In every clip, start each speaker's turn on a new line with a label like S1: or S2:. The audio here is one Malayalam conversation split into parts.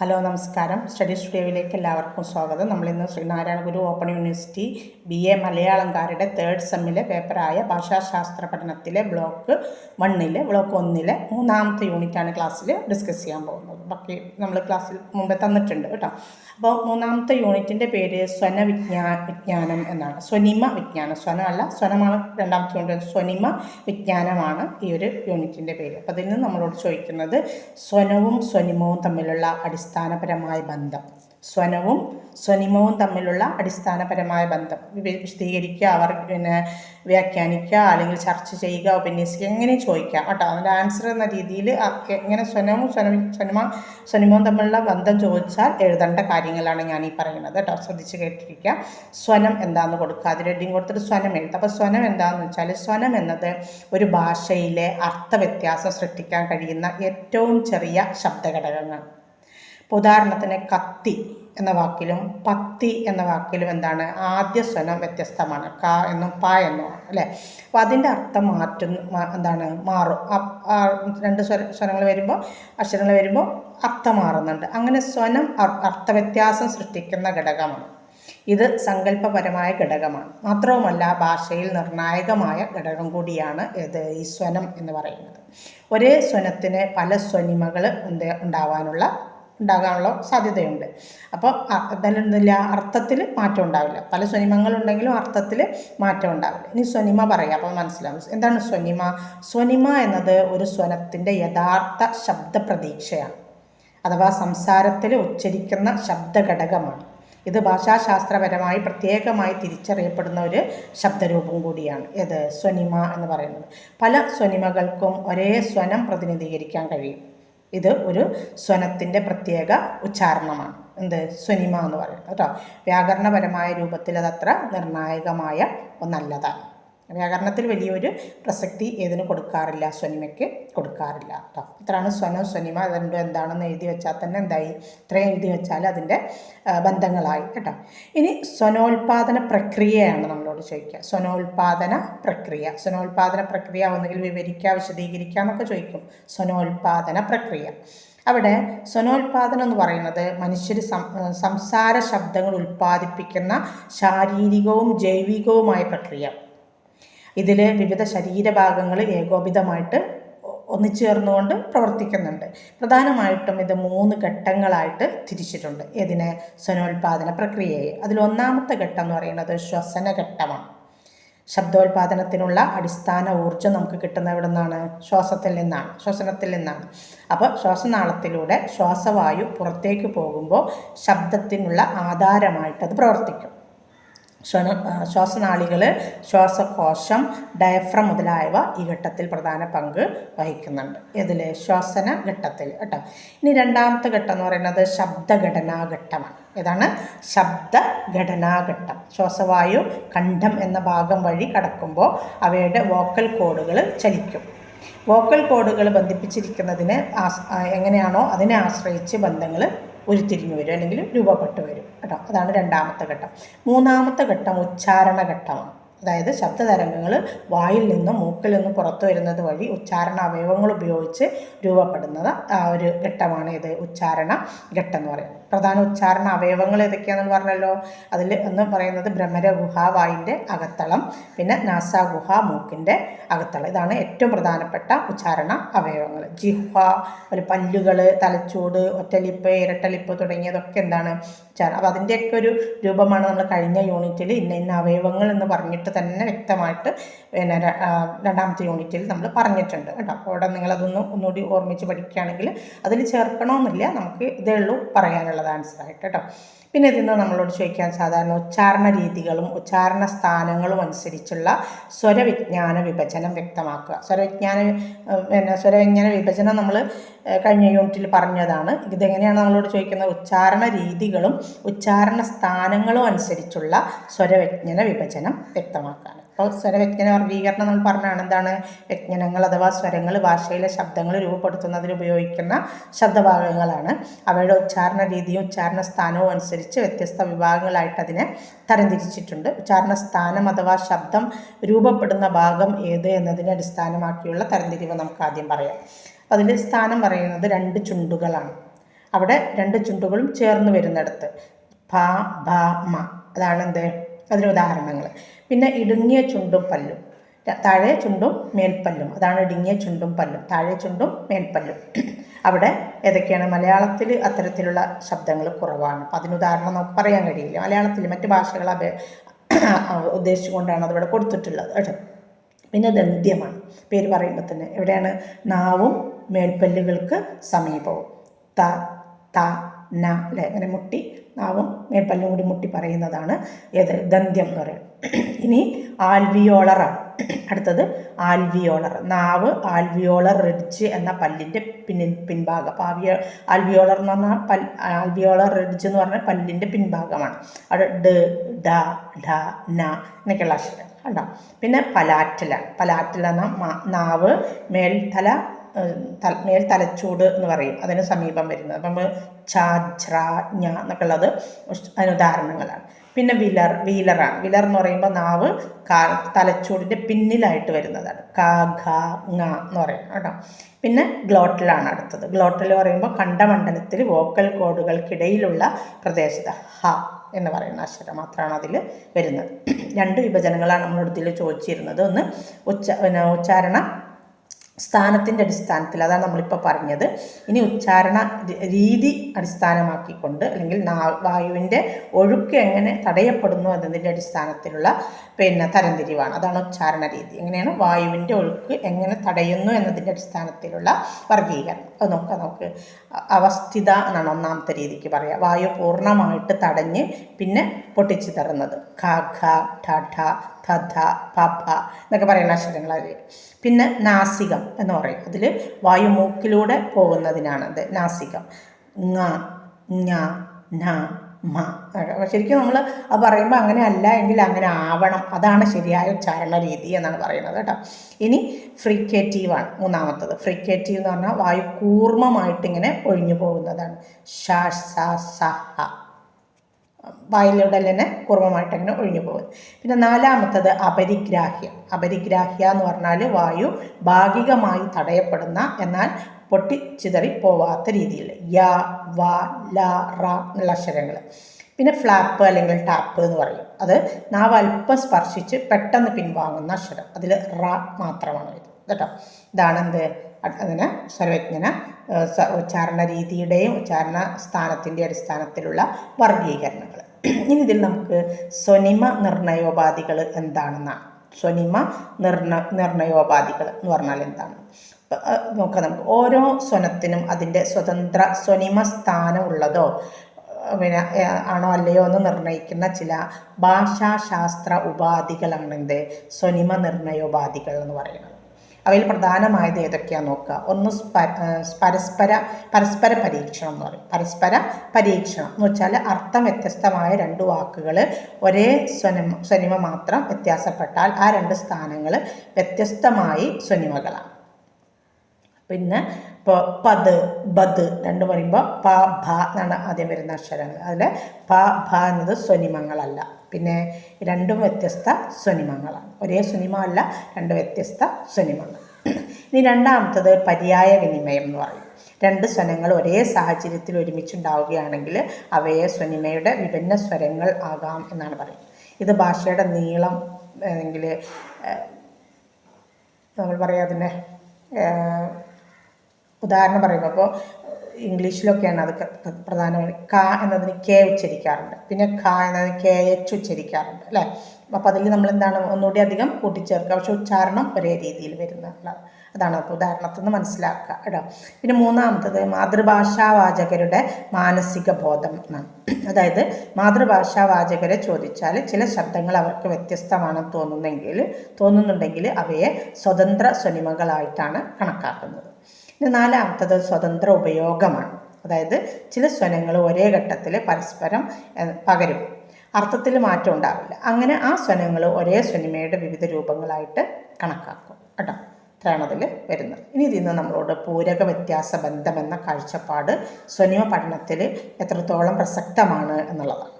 S1: ഹലോ നമസ്കാരം. സ്റ്റഡി സ്റ്റുഡിയോയിലേക്ക് എല്ലാവർക്കും സ്വാഗതം. നമ്മളിന്ന് Sreenarayana Guru open university B A മലയാളംകാരുടെ third സെമ്മിലെ പേപ്പറായ ഭാഷാശാസ്ത്ര പഠനത്തിലെ ബ്ലോക്ക് വണ്ണിലെ ബ്ലോക്ക് ഒന്നിലെ മൂന്നാമത്തെ യൂണിറ്റാണ് ക്ലാസ്സിൽ ഡിസ്കസ് ചെയ്യാൻ പോകുന്നത്. ബാക്കി നമ്മൾ ക്ലാസ്സിൽ മുമ്പേ തന്നിട്ടുണ്ട് കേട്ടോ. അപ്പോൾ മൂന്നാമത്തെ യൂണിറ്റിന്റെ പേര് സ്വന വിജ്ഞാ വിജ്ഞാനം എന്നാണ്. സ്വനിമ വിജ്ഞാനം. സ്വന അല്ല സ്വനമാണ് രണ്ടാമത്തെ യൂണിറ്റ് സ്വനിമ വിജ്ഞാനമാണ് ഈ ഒരു യൂണിറ്റിന്റെ പേര്. അപ്പോൾ അതിൽ നിന്ന് നമ്മളോട് ചോദിക്കുന്നത് സ്വനവും സ്വനിമവും തമ്മിലുള്ള അടിസ്ഥാനപരമായ ബന്ധം. സ്വനവും സ്വനിമവും തമ്മിലുള്ള അടിസ്ഥാനപരമായ ബന്ധം. വിശദീകരിക്കുക അവർ പിന്നെ വ്യാഖ്യാനിക്കുക അല്ലെങ്കിൽ ചർച്ച ചെയ്യുക ഉപന്യസിക്കുക എങ്ങനെ ചോദിക്കാം കേട്ടോ. അതിന്റെ ആൻസർ എന്ന രീതിയിൽ എങ്ങനെ സ്വനവും സ്വന സ്വനിമ സ്വനിമവും തമ്മിലുള്ള ബന്ധം ചോദിച്ചാൽ എഴുതേണ്ട കാര്യങ്ങളാണ് ഞാൻ ഈ പറയുന്നത് കേട്ടോ. ശ്രദ്ധിച്ച് കേട്ടിരിക്കുക. സ്വനം എന്താണെന്ന് കൊടുക്കുക. അതിൽ ഹെഡിങ് കൊടുത്തിട്ട് സ്വനം എഴുതുക. അപ്പോൾ സ്വനം എന്താണെന്ന് വെച്ചാൽ സ്വനം എന്നത് ഒരു ഭാഷയിലെ അർത്ഥവ്യത്യാസം സൃഷ്ടിക്കാൻ കഴിയുന്ന ഏറ്റവും ചെറിയ ശബ്ദഘടകങ്ങൾ. ഇപ്പോൾ ഉദാഹരണത്തിന് കത്തി എന്ന വാക്കിലും പത്തി എന്ന വാക്കിലും എന്താണ് ആദ്യ സ്വനം വ്യത്യസ്തമാണ്. ക എന്നും പ എന്നും അല്ലേ? അപ്പോൾ അതിന്റെ അർത്ഥം മാറ്റുന്ന എന്താണ് മാറും. രണ്ട് സ്വര സ്വരങ്ങൾ വരുമ്പോൾ അക്ഷരങ്ങൾ വരുമ്പോൾ അർത്ഥം മാറുന്നുണ്ട്. അങ്ങനെ സ്വനം അർ- അർത്ഥവ്യത്യാസം സൃഷ്ടിക്കുന്ന ഘടകമാണ്. ഇത് സങ്കല്പപരമായ ഘടകമാണ്. മാത്രവുമല്ല ഭാഷയിൽ നിർണായകമായ ഘടകം കൂടിയാണ് ഇത് ഈ സ്വനം എന്ന് പറയുന്നത്. ഒരേ സ്വനത്തിന് പല സ്വനിമകൾ ഉണ്ടാവാനുള്ള ഉണ്ടാകാനുള്ള സാധ്യതയുണ്ട്. അപ്പോൾ എന്തില്ല അർത്ഥത്തിൽ മാറ്റം ഉണ്ടാവില്ല. പല സ്വനിമങ്ങളുണ്ടെങ്കിലും അർത്ഥത്തിൽ മാറ്റം ഉണ്ടാവില്ല. ഇനി സ്വനിമ പറയാം. അപ്പോൾ മനസ്സിലാവും. എന്താണ് സ്വനിമ? സ്വനിമ എന്നത് ഒരു സ്വനത്തിന്റെ യഥാർത്ഥ ശബ്ദ പ്രതീക്ഷയാണ് അഥവാ സംസാരത്തിൽ ഉച്ചരിക്കുന്ന ശബ്ദഘടകമാണ്. ഇത് ഭാഷാശാസ്ത്രപരമായി പ്രത്യേകമായി തിരിച്ചറിയപ്പെടുന്ന ഒരു ശബ്ദരൂപം കൂടിയാണ്. ഏത്? സ്വനിമ എന്ന് പറയുന്നത്. പല സ്വനിമകൾക്കും ഒരേ സ്വനം പ്രതിനിധീകരിക്കാൻ കഴിയും. ഇത് ഒരു സ്വനത്തിന്റെ പ്രത്യേക ഉച്ചാരണമാണ്. എന്ത്? സ്വനിമ എന്ന് പറയുന്നത് കേട്ടോ. വ്യാകരണപരമായ രൂപത്തിൽ അതത്ര നിർണായകമായ ഒന്നല്ലതാണ് വ്യാകരണത്തിൽ വലിയൊരു പ്രസക്തി ഏതിന് കൊടുക്കാറില്ല. സ്വനിമയ്ക്ക് കൊടുക്കാറില്ല കേട്ടോ ഇത്രയാണ് സ്വനം സ്വനിമ. അത് രണ്ടും എന്താണെന്ന് എഴുതി വെച്ചാൽ തന്നെ എന്തായി? ഇത്രയും എഴുതി വെച്ചാൽ അതിന്റെ ബന്ധങ്ങളായി കേട്ടോ. ഇനി സ്വനോൽപാദന പ്രക്രിയയാണ് നമ്മളോട് ചോദിക്കുക. സ്വനോൽപാദന പ്രക്രിയ. സ്വനോൽപാദന പ്രക്രിയ ഒന്നുകിൽ വിവരിക്കുക വിശദീകരിക്കുക എന്നൊക്കെ ചോദിക്കും. സ്വനോൽപാദന പ്രക്രിയ. അവിടെ സ്വനോൽപാദനം എന്ന് പറയുന്നത് മനുഷ്യർ സംസാര ശബ്ദങ്ങൾ ഉൽപ്പാദിപ്പിക്കുന്ന ശാരീരികവും ജൈവികവുമായ പ്രക്രിയ. ഇതിൽ വിവിധ ശരീരഭാഗങ്ങൾ ഏകോപിതമായിട്ട് ഒന്നിച്ചു ചേർന്നുകൊണ്ട് പ്രവർത്തിക്കുന്നുണ്ട്. പ്രധാനമായിട്ടും ഇത് മൂന്ന് ഘട്ടങ്ങളായിട്ട് തിരിച്ചിട്ടുണ്ട്. ഇതിനെ സ്വനോൽപാദന പ്രക്രിയയെ. അതിൽ ഒന്നാമത്തെ ഘട്ടം എന്ന് പറയുന്നത് ശ്വസന ഘട്ടമാണ്. ശബ്ദോൽപാദനത്തിനുള്ള അടിസ്ഥാന ഊർജം നമുക്ക് കിട്ടുന്ന എവിടെ നിന്നാണ്? ശ്വാസത്തിൽ നിന്നാണ്. ശ്വസനത്തിൽ നിന്നാണ്. അപ്പോൾ ശ്വാസനാളത്തിലൂടെ ശ്വാസവായു പുറത്തേക്ക് പോകുമ്പോൾ ശബ്ദത്തിനുള്ള ആധാരമായിട്ട് അത് പ്രവർത്തിക്കും. ശ്വന ശ്വാസനാളികൾ ശ്വാസകോശം ഡയഫ്രം മുതലായവ ഈ ഘട്ടത്തിൽ പ്രധാന പങ്ക് വഹിക്കുന്നുണ്ട്. ഇതിൽ ശ്വസന ഘട്ടത്തിൽ കേട്ടോ. ഇനി രണ്ടാമത്തെ ഘട്ടം എന്ന് പറയുന്നത് ശബ്ദഘടനാഘട്ടമാണ് ഏതാണ്? ശബ്ദഘടനാ ഘട്ടം. ശ്വാസവായു കണ്ഠം എന്ന ഭാഗം വഴി കടക്കുമ്പോൾ അവയുടെ വോക്കൽ കോഡുകൾ ചലിക്കും. വോക്കൽ കോഡുകൾ ബന്ധിപ്പിച്ചിരിക്കുന്നതിന് എങ്ങനെയാണോ അതിനെ ആശ്രയിച്ച് ബന്ധങ്ങൾ ഉരുത്തിരിഞ്ഞു വരും അല്ലെങ്കിൽ രൂപപ്പെട്ടു വരും കേട്ടോ. അതാണ് രണ്ടാമത്തെ ഘട്ടം. മൂന്നാമത്തെ ഘട്ടം ഉച്ചാരണ ഘട്ടമാണ് അതായത് ശബ്ദതരംഗങ്ങൾ വായിൽ നിന്നും മൂക്കിൽ നിന്നും പുറത്തു വരുന്നത് വഴി ഉച്ചാരണ അവയവങ്ങൾ ഉപയോഗിച്ച് രൂപപ്പെടുന്നത് ആ ഒരു ഘട്ടമാണ് ഇത് ഉച്ചാരണ ഘട്ടം എന്ന് പറയുന്നത്. പ്രധാന ഉച്ചാരണ അവയവങ്ങൾ ഏതൊക്കെയാണെന്ന് പറഞ്ഞല്ലോ. അതിൽ എന്ന് പറയുന്നത് ബ്രഹ്മരഗുഹ വായിന്റെ അകത്തളം പിന്നെ നാസാഗുഹ മൂക്കിന്റെ അകത്തളം. ഇതാണ് ഏറ്റവും പ്രധാനപ്പെട്ട ഉച്ചാരണ അവയവങ്ങൾ. ജിഹ്വ ഒരു പല്ലുകൾ തലച്ചൂട് ഒറ്റലിപ്പ് ഇരട്ടലിപ്പ് തുടങ്ങിയതൊക്കെ എന്താണ് ഉച്ചാരണം. അപ്പോൾ അതിന്റെയൊക്കെ ഒരു രൂപമാണ് നമ്മൾ കഴിഞ്ഞ യൂണിറ്റിൽ ഇന്ന ഇന്ന അവയവങ്ങൾ എന്ന് പറഞ്ഞിട്ട് തന്നെ വ്യക്തമായിട്ട് പിന്നെ രണ്ടാമത്തെ യൂണിറ്റിൽ നമ്മൾ പറഞ്ഞിട്ടുണ്ട് കേട്ടോ. അപ്പോൾ അവിടെ നിങ്ങളതൊന്ന് ഒന്നുകൂടി ഓർമ്മിച്ച് പഠിക്കുകയാണെങ്കിൽ അതിൽ ചേർക്കണമെന്നില്ല. നമുക്ക് ഇതേ ഉള്ളൂ പറയാനുള്ളത്. ആൻസറായിട്ട് കേട്ടോ. പിന്നെ ഇതിൽ നിന്ന് നമ്മളോട് ചോദിക്കാൻ സാധാരണ ഉച്ചാരണ രീതികളും ഉച്ചാരണ സ്ഥാനങ്ങളും അനുസരിച്ചുള്ള സ്വരവിജ്ഞാന വിഭജനം വ്യക്തമാക്കുക. സ്വരവിജ്ഞാന പിന്നെ സ്വരവിജ്ഞാന വിഭജനം നമ്മൾ കഴിഞ്ഞ യൂണിറ്റിൽ പറഞ്ഞതാണ്. ഇതെങ്ങനെയാണ് നമ്മളോട് ചോദിക്കുന്നത്? ഉച്ചാരണ രീതികളും ഉച്ചാരണ സ്ഥാനങ്ങളും അനുസരിച്ചുള്ള സ്വരവിജ്ഞാന വിഭജനം വ്യക്തമാക്കാൻ അപ്പോൾ സ്വരവ്യഞ്ജന വർഗീകരണം നമ്മൾ പറഞ്ഞാണ് എന്താണ്? വ്യഞ്ജനങ്ങൾ അഥവാ സ്വരങ്ങൾ ഭാഷയിലെ ശബ്ദങ്ങൾ രൂപപ്പെടുത്തുന്നതിന് ഉപയോഗിക്കുന്ന ശബ്ദഭാഗങ്ങളാണ് അവയുടെ ഉച്ചാരണ രീതിയും ഉച്ചാരണ സ്ഥാനവും അനുസരിച്ച് വ്യത്യസ്ത വിഭാഗങ്ങളായിട്ട് അതിനെ തരംതിരിച്ചിട്ടുണ്ട്. ഉച്ചാരണ സ്ഥാനം അഥവാ ശബ്ദം രൂപപ്പെടുന്ന ഭാഗം ഏത് എന്നതിനെ അടിസ്ഥാനമാക്കിയുള്ള തരംതിരിവ് നമുക്ക് ആദ്യം പറയാം. അതിന്റെ സ്ഥാനം പറയുന്നത് രണ്ട് ചുണ്ടുകളാണ്. അവിടെ രണ്ട് ചുണ്ടുകളും ചേർന്ന് വരുന്നിടത്ത്. ഭ ഭ മ. അതാണ് എന്ത്? അതിന് ഉദാഹരണങ്ങൾ പിന്നെ ഇടുങ്ങിയ ചുണ്ടും പല്ലും. താഴെ ചുണ്ടും മേൽപ്പല്ലും. അതാണ് ഇടുങ്ങിയ ചുണ്ടും പല്ലും. താഴെ ചുണ്ടും മേൽപ്പല്ലും. അവിടെ ഏതൊക്കെയാണ്? മലയാളത്തിൽ അത്തരത്തിലുള്ള ശബ്ദങ്ങൾ കുറവാണ്. അപ്പം അതിന് ഉദാഹരണം നമുക്ക് പറയാൻ കഴിയില്ല. മലയാളത്തിൽ മറ്റു ഭാഷകളെ അപേ ഉദ്ദേശിച്ചുകൊണ്ടാണ് അതിവിടെ കൊടുത്തിട്ടുള്ളത് കേട്ടോ. പിന്നെ ദന്ത്യമാണ്. പേര് പറയുമ്പോൾ തന്നെ എവിടെയാണ്? നാവും മേൽപ്പല്ലുകൾക്ക് സമീപവും. ത ത ന അല്ലേ അങ്ങനെ മുട്ടി നാവും മേൽപ്പല്ലും കൂടി മുട്ടി പറയുന്നതാണ് ഏത്? ദന്ത്യം എന്ന് പറയുന്നത്. ഇനി ആൽവിയോളറ അടുത്തത് ആൽവിയോളർ. നാവ് ആൽവിയോളർ റിഡ്ജ് എന്ന പല്ലിന്റെ പിന്നിൻ പിൻഭാഗം. അപ്പോൾ ആവിയോ ആൽവിയോളർ എന്ന് പറഞ്ഞാൽ പൽ ആൽവിയോളർ റിഡ്ജ് എന്ന് പറഞ്ഞാൽ പല്ലിന്റെ പിൻഭാഗമാണ്. അവിടെ ഡ ഡ ഡ ന എന്നൊക്കെയുള്ള അക്ഷരം കണ്ടോ? പിന്നെ പലാറ്റല. പലാറ്റല എന്ന നാവ് മേൽത്തല തല- മേൽ തലച്ചൂട് എന്ന് പറയും. അതിന് സമീപം വരുന്നത്. അപ്പം നമ്മൾ ഛ ഞ എന്നൊക്കെ ഉള്ളത് ഉദാഹരണങ്ങളാണ്. പിന്നെ വിലർ വീലറാണ്. വിലർ എന്ന് പറയുമ്പോൾ നാവ് കാ തലച്ചൂടിന്റെ പിന്നിലായിട്ട് വരുന്നതാണ്. കാ ഘ ങ എന്ന് പറയും. കേട്ടോ? പിന്നെ ഗ്ലോട്ടലാണ് അടുത്തത്. ഗ്ലോട്ടൽ എന്ന് പറയുമ്പോൾ കണ്ടമണ്ഡലത്തിൽ വോക്കൽ കോഡുകൾക്കിടയിലുള്ള പ്രദേശത്ത് ഹ എന്ന് പറയുന്ന അക്ഷരം മാത്രമാണ് അതിൽ വരുന്നത്. രണ്ട് വിഭജനങ്ങളാണ് നമ്മളോട് ചോദിച്ചിരുന്നത്. ഒന്ന് ഉച്ച പിന്നെ ഉച്ചാരണ സ്ഥാനത്തിന്റെ അടിസ്ഥാനത്തിൽ അതാണ് നമ്മളിപ്പോൾ പറഞ്ഞത്. ഇനി ഉച്ചാരണ രീതി അടിസ്ഥാനമാക്കിക്കൊണ്ട് അല്ലെങ്കിൽ വായുവിന്റെ ഒഴുക്ക് എങ്ങനെ തടയപ്പെടുന്നു എന്നതിന്റെ അടിസ്ഥാനത്തിലുള്ള പിന്നെ തരംതിരിവാണ്. അതാണ് ഉച്ചാരണ രീതി. എങ്ങനെയാണ് വായുവിന്റെ ഒഴുക്ക് എങ്ങനെ തടയുന്നു എന്നതിന്റെ അടിസ്ഥാനത്തിലുള്ള വർഗീകരണം അത് നോക്കാം നമുക്ക് അവസ്ഥിത എന്നാണ് ഒന്നാമത്തെ രീതിക്ക് പറയുക വായു പൂർണമായിട്ട് തടഞ്ഞ് പിന്നെ പൊട്ടിച്ചു തരുന്നത്. ഖ ഖ ഠ ഠ ഥ ഥ പ ഭ എന്നൊക്കെ പറയുന്ന അക്ഷരങ്ങളായി പിന്നെ നാസികം എന്ന് പറയും. അതിൽ വായു മൂക്കിലൂടെ പോകുന്നതിനാണ് അത് നാസികം. ങ ഞ ന മ. ശരിക്കും നമ്മൾ അത് പറയുമ്പോൾ അങ്ങനെ അല്ല എങ്കിൽ അങ്ങനെ ആവണം. അതാണ് ശരിയായ ഉച്ചാരണ രീതി എന്നാണ് പറയുന്നത് കേട്ടോ. ഇനി ഫ്രിക്കേറ്റീവാണ് മൂന്നാമത്തത്. ഫ്രിക്കേറ്റീവ് എന്ന് പറഞ്ഞാൽ വായു കൂർമ്മമായിട്ട് ഇങ്ങനെ ഒഴിഞ്ഞു പോകുന്നതാണ്. ഷ സ സ ഹ. വായിലൂടെ തന്നെ കുർമ്മമായിട്ട് ഒഴിഞ്ഞു പോകും. പിന്നെ നാലാമത്തത് അപരിഗ്രാഹ്യം. അപരിഗ്രാഹ്യ എന്ന് പറഞ്ഞാൽ വായു ഭാഗികമായി തടയപ്പെടുന്ന എന്നാൽ പൊട്ടിച്ചിതറി പോവാത്ത രീതിയിൽ. യ വ ല റ എന്നുള്ള അക്ഷരങ്ങൾ പിന്നെ ഫ്ലാപ്പ് അല്ലെങ്കിൽ ടാപ്പ് എന്ന് പറയും. അത് നാവ് അല്പം സ്പർശിച്ച് പെട്ടെന്ന് പിൻവാങ്ങുന്ന അക്ഷരം. അതിൽ റ മാത്രമാണ് ഇത് കേട്ടോ? ഇതാണ് എന്ത്? അതിന് സർവജ്ഞന ഉച്ചാരണ രീതിയുടെയും ഉച്ചാരണ സ്ഥാനത്തിന്റെ അടിസ്ഥാനത്തിലുള്ള വർഗീകരണങ്ങൾ ഇനി ഇതിൽ നമുക്ക് സ്വനിമ നിർണയോപാധികൾ എന്താണെന്നാണ് സ്വനിമ നിർണ നിർണയോപാധികൾ എന്ന് പറഞ്ഞാൽ എന്താണ്? നോക്കാം നമുക്ക്. ഓരോ സ്വനത്തിനും അതിന്റെ സ്വതന്ത്ര സ്വനിമ സ്ഥാനം ഉള്ളതോ പിന്നെ ആണോ അല്ലയോ എന്ന് നിർണയിക്കുന്ന ചില ഭാഷാശാസ്ത്ര ഉപാധികളാണ് എന്ത്? സ്വനിമ നിർണയോപാധികൾ എന്ന് പറയുന്നത്. അവയിൽ പ്രധാനമായത് ഏതൊക്കെയാണെന്ന് നോക്കുക? ഒന്ന് പരസ്പര പരസ്പര പരീക്ഷണം എന്ന് പറയും. പരസ്പര പരീക്ഷണം എന്ന് വെച്ചാൽ അർത്ഥം വ്യത്യസ്തമായ രണ്ട് വാക്കുകൾ ഒരേ സ്വനിമ സ്വനിമ മാത്രം വ്യത്യാസപ്പെട്ടാൽ ആ രണ്ട് സ്ഥാനങ്ങൾ വ്യത്യസ്തമായി സ്വനിമകളാണ്. പിന്നെ ഇപ്പോൾ പത് ബത് രണ്ട് പറയുമ്പോൾ പ ഭ എന്നാണ് ആദ്യം വരുന്ന അക്ഷരങ്ങൾ. അതിൽ പ ഭ എന്നത് സ്വനിമങ്ങളല്ല. പിന്നെ രണ്ടും വ്യത്യസ്ത സ്വനിമങ്ങളാണ്. ഒരേ സ്വനിമ അല്ല രണ്ട് വ്യത്യസ്ത സ്വനിമങ്ങൾ. ഇനി രണ്ടാമത്തത് പര്യായ വിനിമയം എന്ന് പറയും. രണ്ട് സ്വനങ്ങൾ ഒരേ സാഹചര്യത്തിൽ ഒരുമിച്ചുണ്ടാവുകയാണെങ്കിൽ അവയെ സ്വനിമയുടെ വിഭിന്ന സ്വരങ്ങൾ ആകാം എന്നാണ് പറയുന്നത്. ഇത് ഭാഷയുടെ നീളം അല്ലെങ്കിൽ നമ്മൾ പറയാം ഏഹ്, ഉദാഹരണം പറയുമ്പോൾ അപ്പോൾ ഇംഗ്ലീഷിലൊക്കെയാണ് അത് പ്രധാനമായി ക എന്നതിന് കെ ഉച്ചരിക്കാറുണ്ട്. പിന്നെ ഖ എന്നതിന് കെ എച്ച് ഉച്ചരിക്കാറുണ്ട് അല്ലേ? അപ്പോൾ അതിൽ നമ്മൾ എന്താണ് ഒന്നുകൂടി അധികം കൂട്ടിച്ചേർക്കുക. പക്ഷെ ഉച്ചാരണം ഒരേ രീതിയിൽ വരുന്ന അതാണ് അപ്പോൾ ഉദാഹരണത്തിൽ നിന്ന് മനസ്സിലാക്കുക കേട്ടോ. പിന്നെ മൂന്നാമത്തത് മാതൃഭാഷാവാചകരുടെ മാനസിക ബോധം എന്നാണ്. അതായത് മാതൃഭാഷാവാചകരെ ചോദിച്ചാൽ ചില ശബ്ദങ്ങൾ അവർക്ക് വ്യത്യസ്തമാണെന്ന് തോന്നുന്നെങ്കിൽ തോന്നുന്നുണ്ടെങ്കിൽ അവയെ സ്വതന്ത്ര സ്വനിമകളായിട്ടാണ് കണക്കാക്കുന്നത്. ഇനി നാലാമത്തത് സ്വതന്ത്ര ഉപയോഗമാണ്. അതായത് ചില സ്വനങ്ങൾ ഒരേ ഘട്ടത്തിൽ പരസ്പരം പകരും. അർത്ഥത്തിൽ മാറ്റം ഉണ്ടാവില്ല. അങ്ങനെ ആ സ്വനങ്ങൾ ഒരേ സ്വനിമയുടെ വിവിധ രൂപങ്ങളായിട്ട് കണക്കാക്കും. കേട്ടോ? അതിൽ വരുന്നത്. ഇനി ഇതിന്ന് നമ്മളോട് പൂരക വ്യത്യാസ ബന്ധം എന്ന കാഴ്ചപ്പാട് സ്വനിമ പഠനത്തിൽ എത്രത്തോളം പ്രസക്തമാണ് എന്നുള്ളതാണ്.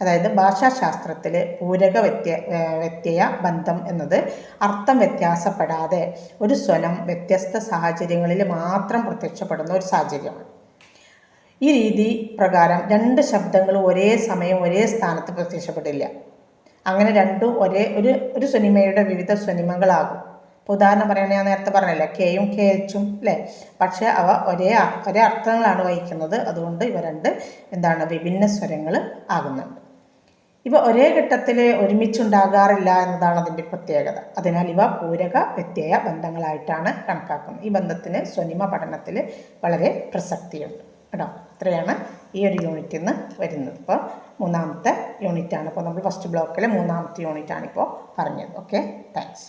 S1: അതായത് ഭാഷാശാസ്ത്രത്തിലെ പൂരക വ്യത്യ വ്യത്യയ ബന്ധം എന്നത് അർത്ഥം വ്യത്യാസപ്പെടാതെ ഒരു സ്വനം വ്യത്യസ്ത സാഹചര്യങ്ങളിൽ മാത്രം പ്രത്യക്ഷപ്പെടുന്ന ഒരു സാഹചര്യമാണ്. ഈ രീതി പ്രകാരം രണ്ട് ശബ്ദങ്ങൾ ഒരേ സമയം ഒരേ സ്ഥാനത്ത് പ്രത്യക്ഷപ്പെടില്ല. അങ്ങനെ രണ്ടും ഒരേ ഒരു ഒരു സ്വനിമയുടെ വിവിധ സ്വനിമകളാകും. ഇപ്പോൾ ഉദാഹരണം പറയുകയാണെങ്കിൽ ഞാൻ നേരത്തെ പറഞ്ഞല്ലേ കെയും കെ എച്ചും അല്ലേ പക്ഷേ അവ ഒരേ ഒരേ അർത്ഥങ്ങളാണ് വഹിക്കുന്നത്. അതുകൊണ്ട് ഇവ രണ്ട് എന്താണ് വിഭിന്ന സ്വരങ്ങൾ ആകുന്നുണ്ട്. ഇവ ഒരേ ഘട്ടത്തിൽ ഒരുമിച്ചുണ്ടാകാറില്ല എന്നതാണ് അതിന്റെ പ്രത്യേകത. അതിനാൽ ഇവ പൂരക വ്യത്യയ ബന്ധങ്ങളായിട്ടാണ് കണക്കാക്കുന്നത്. ഈ ബന്ധത്തിന് സ്വനിമ പഠനത്തിൽ വളരെ പ്രസക്തിയുണ്ട് കേട്ടോ. അത്രയാണ് ഈ ഒരു യൂണിറ്റിൽ നിന്ന് വരുന്നത്. ഇപ്പോൾ മൂന്നാമത്തെ യൂണിറ്റാണ്. ഇപ്പോൾ നമ്മൾ ഫസ്റ്റ് ബ്ലോക്കിലെ മൂന്നാമത്തെ യൂണിറ്റാണ് ഇപ്പോൾ പറഞ്ഞത്. ഓക്കെ? താങ്ക്സ്.